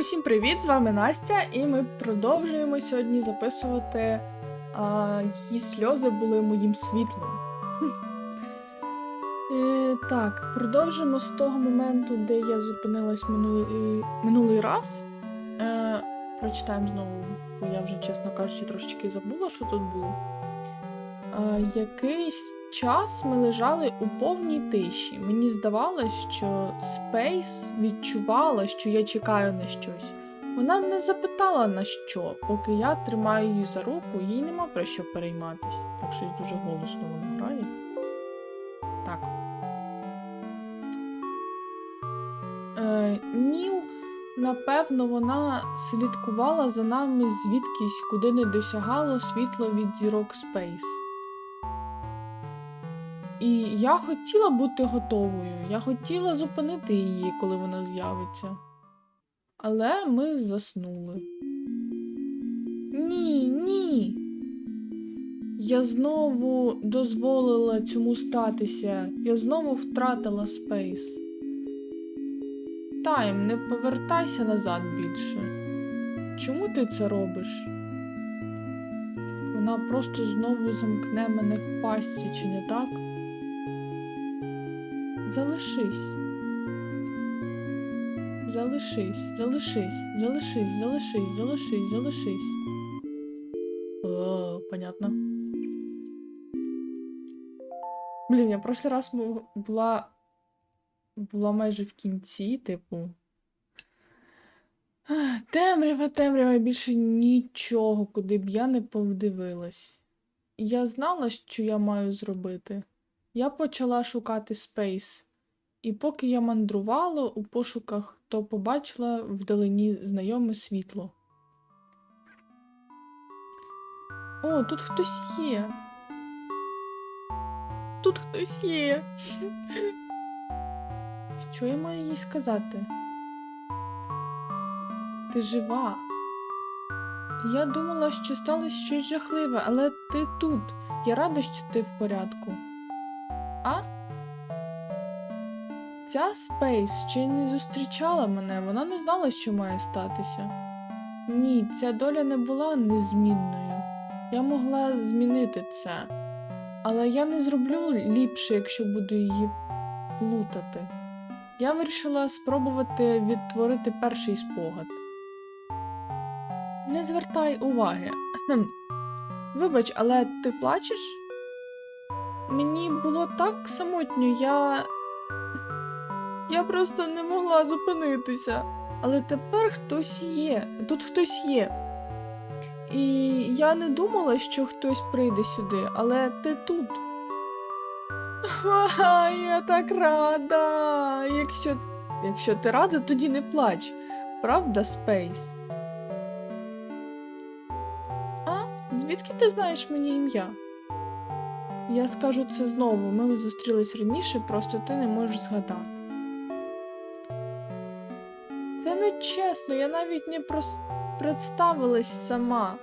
Усім привіт! З вами Настя, і ми продовжуємо сьогодні записувати а, її сльози були моїм світлом. Е, так, продовжимо з того моменту, де я зупинилась минулий, минулий раз. Е, прочитаємо знову, бо я вже, чесно кажучи, трошечки забула, що тут було. А, якийсь час ми лежали у повній тиші. Мені здавалось, що Спейс відчувала, що я чекаю на щось. Вона не запитала на що, поки я тримаю її за руку, їй нема про що перейматись. Так щось дуже голосно воно грає. Так. Е, Ніл, напевно, вона слідкувала за нами звідкись, куди не досягало світло від зірок Спейс. І я хотіла бути готовою, я хотіла зупинити її, коли вона з'явиться. Але ми заснули. Ні, ні. Я знову дозволила цьому статися. Я знову втратила спейс. Тайм, не повертайся назад більше. Чому ти це робиш? Вона просто знову замкне мене в пастці, чи не так? Залишись. Залишись, залишись, залишись, залишись, залишись, залишись. О, понятно. Блін, я прошлий раз була. була майже в кінці, типу. Темрява, темрява, більше нічого, куди б я не повдивилась. Я знала, що я маю зробити. Я почала шукати спейс, і поки я мандрувала у пошуках, то побачила вдалині знайоме світло. О, тут хтось є. Тут хтось є. Що я маю їй сказати? Ти жива. Я думала, що сталося щось жахливе, але ти тут. Я рада, що ти в порядку. А? Ця Спейс ще й не зустрічала мене, вона не знала, що має статися. Ні, ця доля не була незмінною. Я могла змінити це. Але я не зроблю ліпше, якщо буду її плутати. Я вирішила спробувати відтворити перший спогад. Не звертай уваги. Вибач, але ти плачеш? Мені було так самотньо, я. Я просто не могла зупинитися. Але тепер хтось є. Тут хтось є. І я не думала, що хтось прийде сюди, але ти тут. Ха, я так рада. Якщо, якщо ти рада, тоді не плач. Правда, Спейс? А, звідки ти знаєш мені ім'я? Я скажу це знову. Ми зустрілись раніше, просто ти не можеш згадати. Це не чесно, я навіть не прос... представилась сама.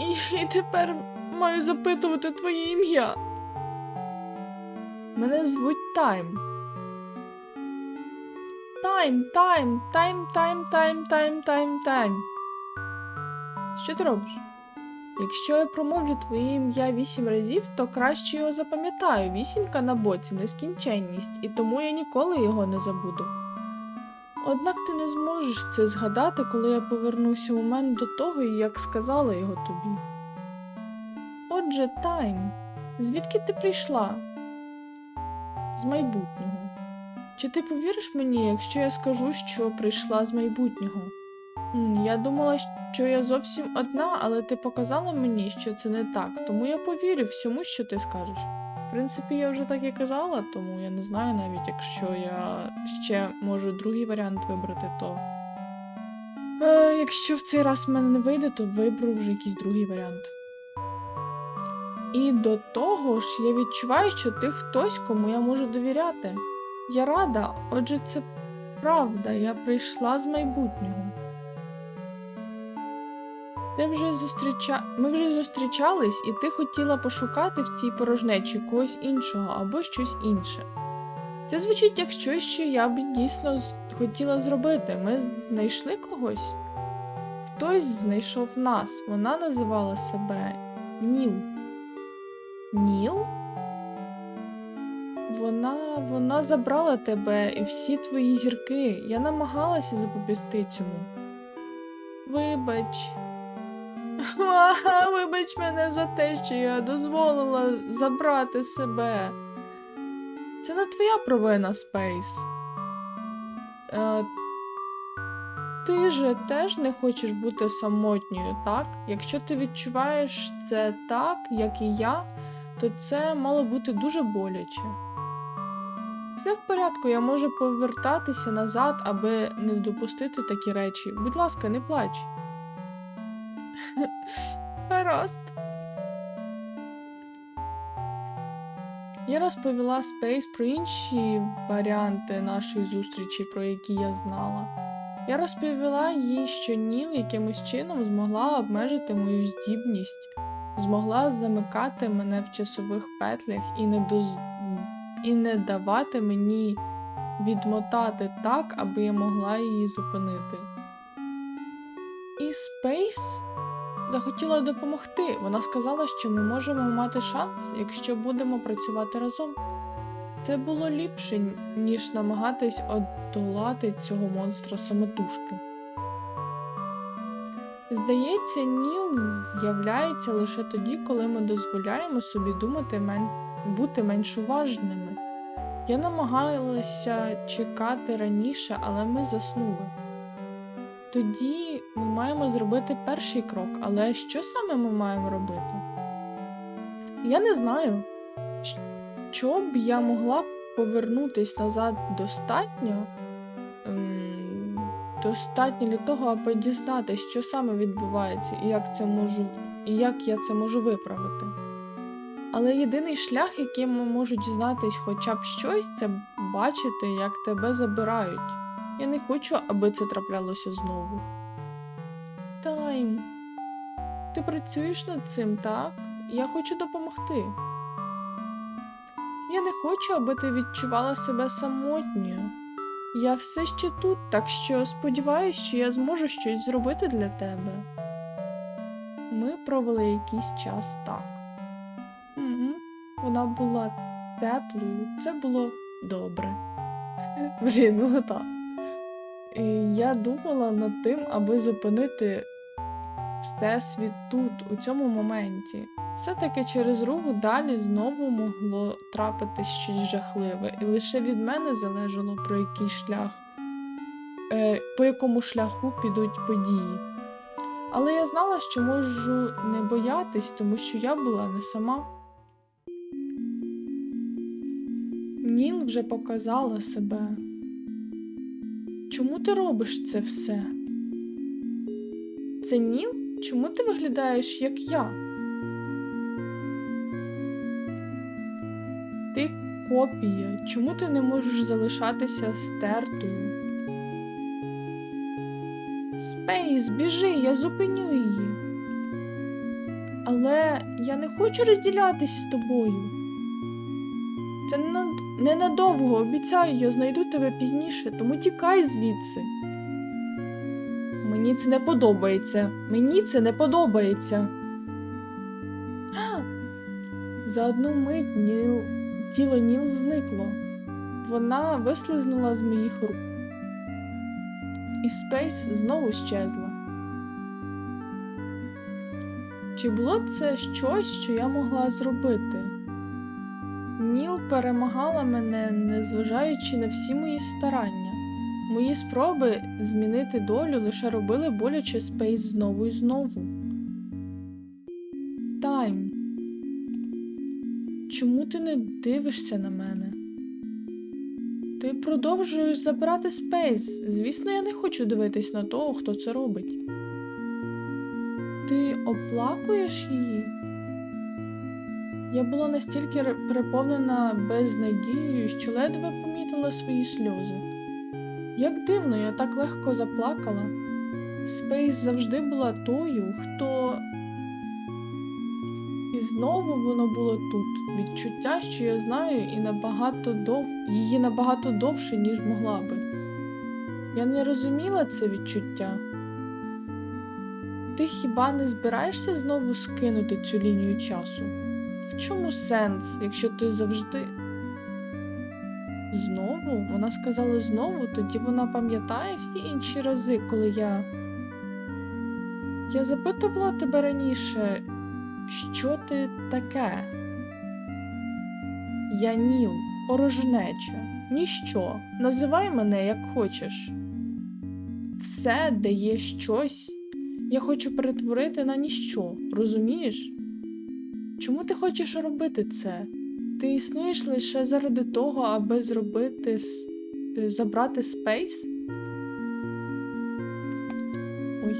І, і тепер маю запитувати твоє ім'я. Мене звуть Тайм. Тайм, тайм, тайм, тайм, тайм, тайм, тайм, тайм. Що ти робиш? Якщо я промовлю твоє ім'я вісім разів, то краще його запам'ятаю. Вісімка на боці нескінченність, і тому я ніколи його не забуду. Однак ти не зможеш це згадати, коли я повернуся у мене до того, як сказала його тобі. Отже, Тайм, звідки ти прийшла? З майбутнього. Чи ти повіриш мені, якщо я скажу, що прийшла з майбутнього? Я думала, що я зовсім одна, але ти показала мені, що це не так, тому я повірю всьому, що ти скажеш. В принципі, я вже так і казала, тому я не знаю навіть, якщо я ще можу другий варіант вибрати, то. Е, якщо в цей раз в мене не вийде, то виберу вже якийсь другий варіант. І до того ж, я відчуваю, що ти хтось, кому я можу довіряти. Я рада, отже, це правда, я прийшла з майбутнього. Ти вже зустріча... Ми вже зустрічались, і ти хотіла пошукати в цій порожнечі когось іншого або щось інше. Це звучить як щось, що я б дійсно хотіла зробити? Ми знайшли когось? Хтось знайшов нас. Вона називала себе Ніл. Ніл? Вона, вона забрала тебе і всі твої зірки. Я намагалася запобігти цьому. Вибач. Ага, вибач мене за те, що я дозволила забрати себе. Це не твоя провина, Спейс. Е, ти же теж не хочеш бути самотньою, так? Якщо ти відчуваєш це так, як і я, то це мало бути дуже боляче. Все в порядку, я можу повертатися назад, аби не допустити такі речі. Будь ласка, не плач. Гаразд. Я розповіла Спейс про інші варіанти нашої зустрічі, про які я знала. Я розповіла їй, що Ніл якимось чином змогла обмежити мою здібність, змогла замикати мене в часових петлях і не, доз... і не давати мені відмотати так, аби я могла її зупинити. І Спейс захотіла допомогти. Вона сказала, що ми можемо мати шанс, якщо будемо працювати разом. Це було ліпше, ніж намагатись одолати цього монстра самотужки. Здається, Ніл з'являється лише тоді, коли ми дозволяємо собі думати мен... бути менш уважними. Я намагалася чекати раніше, але ми заснули. Тоді ми маємо зробити перший крок, але що саме ми маємо робити? Я не знаю, що б я могла повернутись назад достатньо, ем, достатньо для того, аби дізнатися, що саме відбувається і як це можу, і як я це можу виправити. Але єдиний шлях, яким я можу дізнатись хоча б щось, це бачити, як тебе забирають. Я не хочу, аби це траплялося знову. Тайм, ти працюєш над цим, так? Я хочу допомогти. Я не хочу, аби ти відчувала себе самотньою. Я все ще тут, так що сподіваюся, що я зможу щось зробити для тебе. Ми провели якийсь час так. Угу. Вона була теплою, це було добре. Блін, ну так. Я думала над тим, аби зупинити всесвіт тут, у цьому моменті. Все-таки через руку далі знову могло трапитись щось жахливе, і лише від мене залежало про який шлях, е, по якому шляху підуть події. Але я знала, що можу не боятись, тому що я була не сама. Ніл вже показала себе. Чому ти робиш це все? Це Ніл? Чому ти виглядаєш як я? Ти копія. Чому ти не можеш залишатися стертою? Спейс, біжи, я зупиню її. Але я не хочу розділятись з тобою. Ненадовго, обіцяю, я знайду тебе пізніше, тому тікай звідси. Мені це не подобається. Мені це не подобається. За одну мить Ніл... тіло Ніл зникло. Вона вислизнула з моїх рук. І Спейс знову щезла. Чи було це щось, що я могла зробити? Ніл перемагала мене, незважаючи на всі мої старання. Мої спроби змінити долю лише робили боляче Спейс знову і знову. Тайм. Чому ти не дивишся на мене? Ти продовжуєш забирати Спейс. Звісно, я не хочу дивитись на того, хто це робить. Ти оплакуєш її? Я була настільки переповнена безнадією, що ледве помітила свої сльози. Як дивно, я так легко заплакала. Спейс завжди була тою, хто. І знову воно було тут. Відчуття, що я знаю, і набагато дов... її набагато довше, ніж могла би. Я не розуміла це відчуття. Ти хіба не збираєшся знову скинути цю лінію часу? В чому сенс, якщо ти завжди. Знову? Вона сказала знову, тоді вона пам'ятає всі інші рази, коли я. Я запитувала тебе раніше, що ти таке? Я Ніл, порожнеча, ніщо. Називай мене як хочеш. Все, де є щось, я хочу перетворити на ніщо, розумієш? Чому ти хочеш робити це? Ти існуєш лише заради того, аби зробити е, забрати спейс? Ой.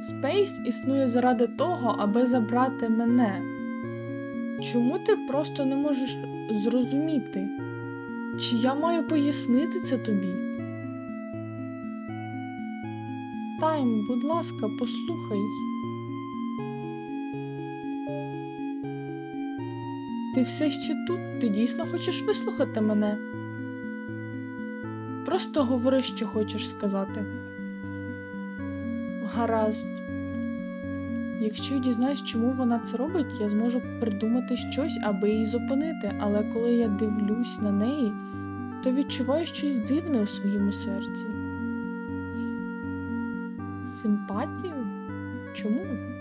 Спейс існує заради того, аби забрати мене. Чому ти просто не можеш зрозуміти? Чи я маю пояснити це тобі? Тайм, будь ласка, послухай. Ти все ще тут? Ти дійсно хочеш вислухати мене? Просто говори, що хочеш сказати. Гаразд. Якщо я дізнаюсь, чому вона це робить, я зможу придумати щось, аби її зупинити, але коли я дивлюсь на неї, то відчуваю щось дивне у своєму серці. Симпатію? Чому?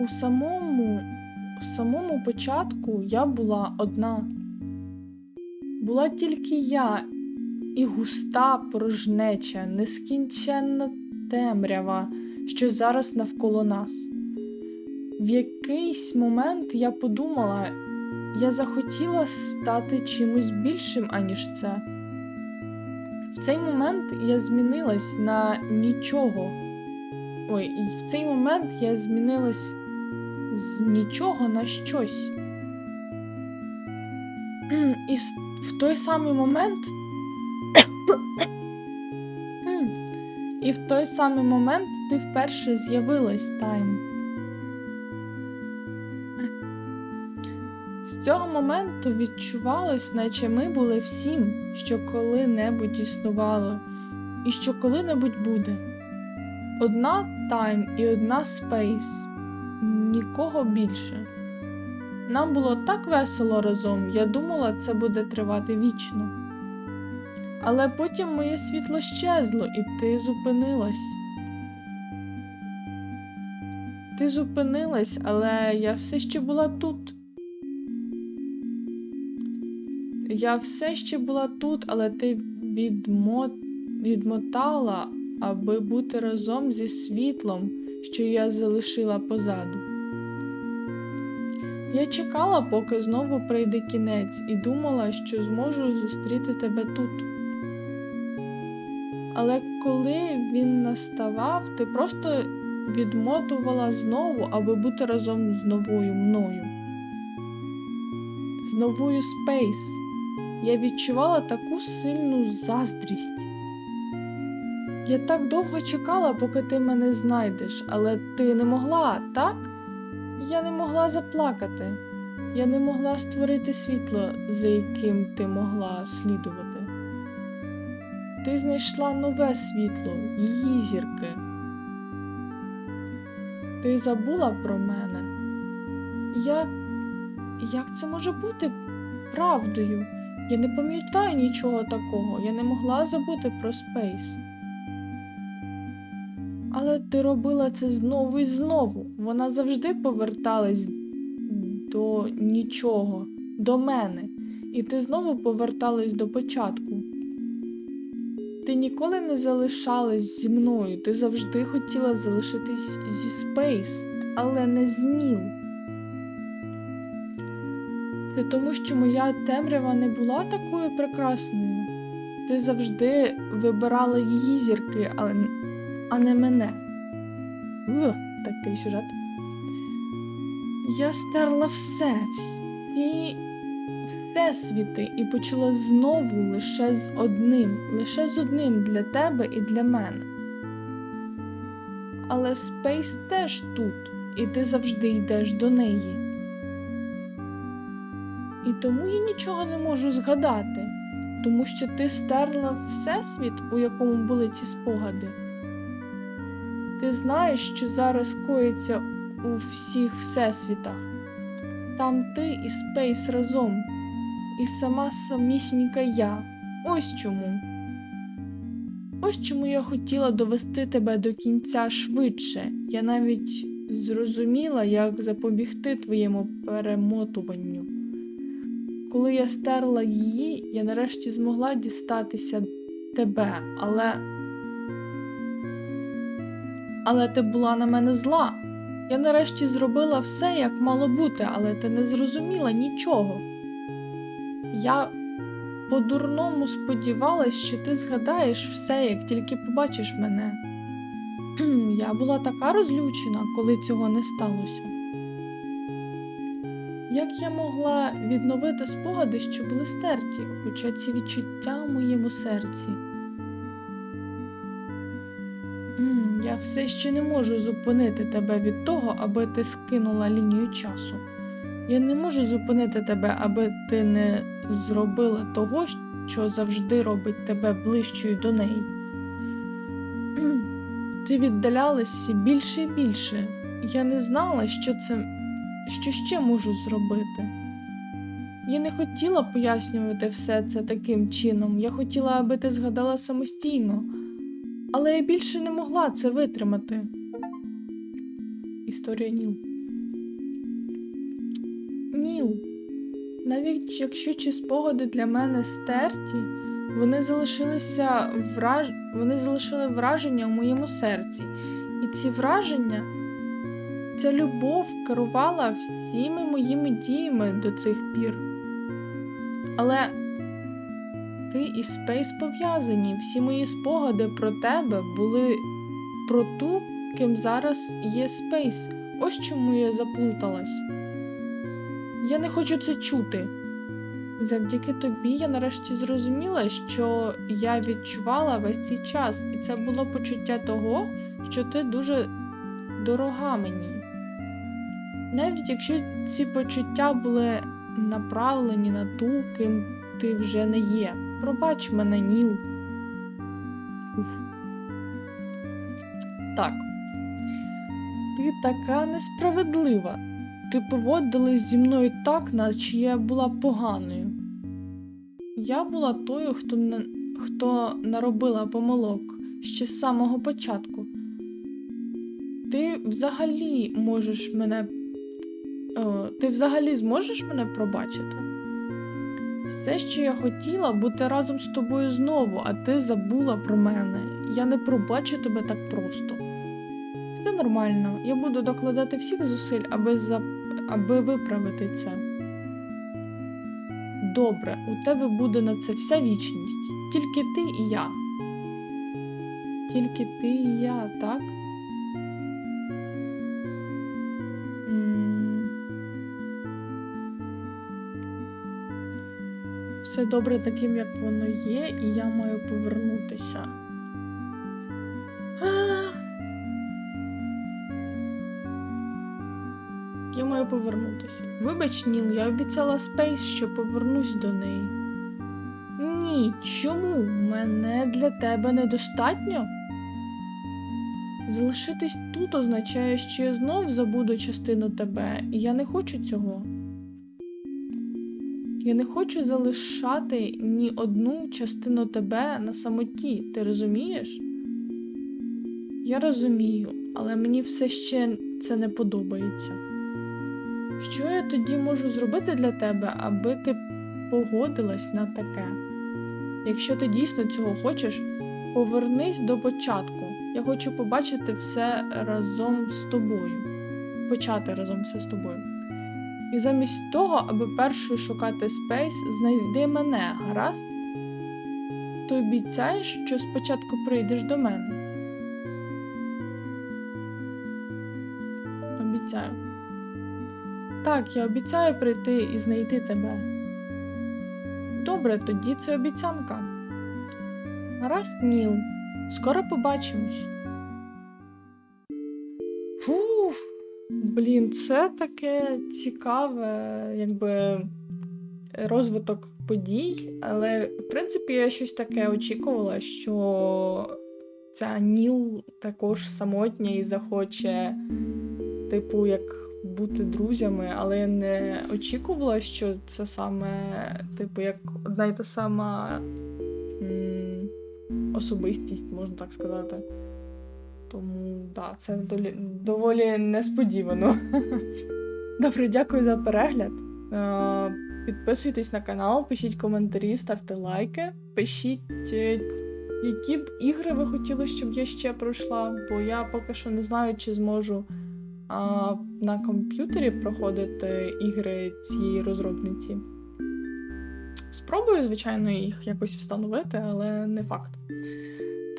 У самому, у самому початку я була одна. Була тільки я і густа порожнеча, нескінченна темрява, що зараз навколо нас. В якийсь момент я подумала, я захотіла стати чимось більшим, аніж це. В цей момент я змінилась на нічого. Ой, і в цей момент я змінилась з нічого на щось. І в той самий момент. І в той самий момент ти вперше з'явилась Тайм. З цього моменту відчувалось, наче ми були всім, що коли-небудь існувало, і що коли-небудь буде. Одна тайм і одна спейс. Нікого більше. Нам було так весело разом, я думала, це буде тривати вічно. Але потім моє світло щезло, і ти зупинилась. Ти зупинилась, але я все ще була тут. Я все ще була тут, але ти відмо... відмотала, аби бути разом зі світлом, що я залишила позаду. Я чекала, поки знову прийде кінець, і думала, що зможу зустріти тебе тут. Але коли він наставав, ти просто відмотувала знову, аби бути разом з новою мною. З новою Спейс. Я відчувала таку сильну заздрість. Я так довго чекала, поки ти мене знайдеш, але ти не могла, так? Я не могла заплакати. Я не могла створити світло, за яким ти могла слідувати. Ти знайшла нове світло, її зірки. Ти забула про мене. Як, як це може бути правдою? Я не пам'ятаю нічого такого, я не могла забути про Спейс. Ти робила це знову і знову. Вона завжди поверталась до нічого, до мене, і ти знову поверталась до початку. Ти ніколи не залишалась зі мною, ти завжди хотіла залишитись зі Спейс, але не з Ніл. Це тому, що моя темрява не була такою прекрасною. Ти завжди вибирала її зірки, але а не мене. Такий сюжет. Я стерла все, всі всесвіти і почала знову лише з одним, лише з одним для тебе і для мене. Але Спейс теж тут, і ти завжди йдеш до неї. І тому я нічого не можу згадати, тому що ти стерла всесвіт, у якому були ці спогади. Ти знаєш, що зараз коїться у всіх всесвітах. Там ти і Спейс разом, і сама самісінька я. Ось чому. Ось чому я хотіла довести тебе до кінця швидше. Я навіть зрозуміла, як запобігти твоєму перемотуванню. Коли я стерла її, я нарешті змогла дістатися тебе, але. Але ти була на мене зла. Я нарешті зробила все, як мало бути, але ти не зрозуміла нічого. Я по-дурному сподівалась, що ти згадаєш все, як тільки побачиш мене. Я була така розлючена, коли цього не сталося. Як я могла відновити спогади, що були стерті, хоча ці відчуття у моєму серці? Я все ще не можу зупинити тебе від того, аби ти скинула лінію часу. Я не можу зупинити тебе, аби ти не зробила того, що завжди робить тебе ближчою до неї. Ти віддалялась все більше і більше. Я не знала, що це що ще можу зробити. Я не хотіла пояснювати все це таким чином. Я хотіла, аби ти згадала самостійно, але я більше не могла це витримати. Історія Ніл. Ніл. Навіть якщо ці спогади для мене стерті, вони залишилися враж... вони залишили враження у моєму серці. І ці враження, ця любов керувала всіми моїми діями до цих пір. Але ти і Спейс пов'язані. Всі мої спогади про тебе були про ту, ким зараз є Спейс. Ось чому я заплуталась. Я не хочу це чути. Завдяки тобі я нарешті зрозуміла, що я відчувала весь цей час, і це було почуття того, що ти дуже дорога мені. Навіть якщо ці почуття були направлені на ту, ким ти вже не є. Пробач мене, Ніл. Уф. Так. Ти така несправедлива. Ти поводилась зі мною так, наче я була поганою. Я була тою, хто, не, хто наробила помилок ще з самого початку. Ти взагалі можеш мене. О, ти взагалі зможеш мене пробачити? Все, що я хотіла, бути разом з тобою знову, а ти забула про мене. Я не пробачу тебе так просто. Все нормально, я буду докладати всіх зусиль, аби, за... аби виправити це. Добре, у тебе буде на це вся вічність. Тільки ти і я. Тільки ти і я, так? Все добре таким, як воно є, і я маю повернутися. Я маю повернутися. Вибач, Ніл, я обіцяла Спейс, що повернусь до неї. Ні, чому? Мене для тебе недостатньо? Залишитись тут означає, що я знов забуду частину тебе, і я не хочу цього. Я не хочу залишати ні одну частину тебе на самоті, ти розумієш? Я розумію, але мені все ще це не подобається. Що я тоді можу зробити для тебе, аби ти погодилась на таке? Якщо ти дійсно цього хочеш, повернись до початку. Я хочу побачити все разом з тобою. Почати разом все з тобою. І замість того, аби першою шукати спейс, знайди мене, гаразд? Ти обіцяєш, що спочатку прийдеш до мене? Обіцяю. Так, я обіцяю прийти і знайти тебе. Добре, тоді це обіцянка. Гаразд, Ніл. Скоро побачимось. Блін, це таке цікаве, якби розвиток подій, але в принципі я щось таке очікувала, що ця Ніл також самотня і захоче, типу, як бути друзями, але я не очікувала, що це саме, типу, як одна й та сама м, особистість, можна так сказати. Тому да, це доволі несподівано. Добре, дякую за перегляд. Е, Підписуйтесь на канал, пишіть коментарі, ставте лайки, пишіть, е, які б ігри ви хотіли, щоб я ще пройшла, бо я поки що не знаю, чи зможу а, на комп'ютері проходити ігри цієї розробниці. Спробую, звичайно, їх якось встановити, але не факт.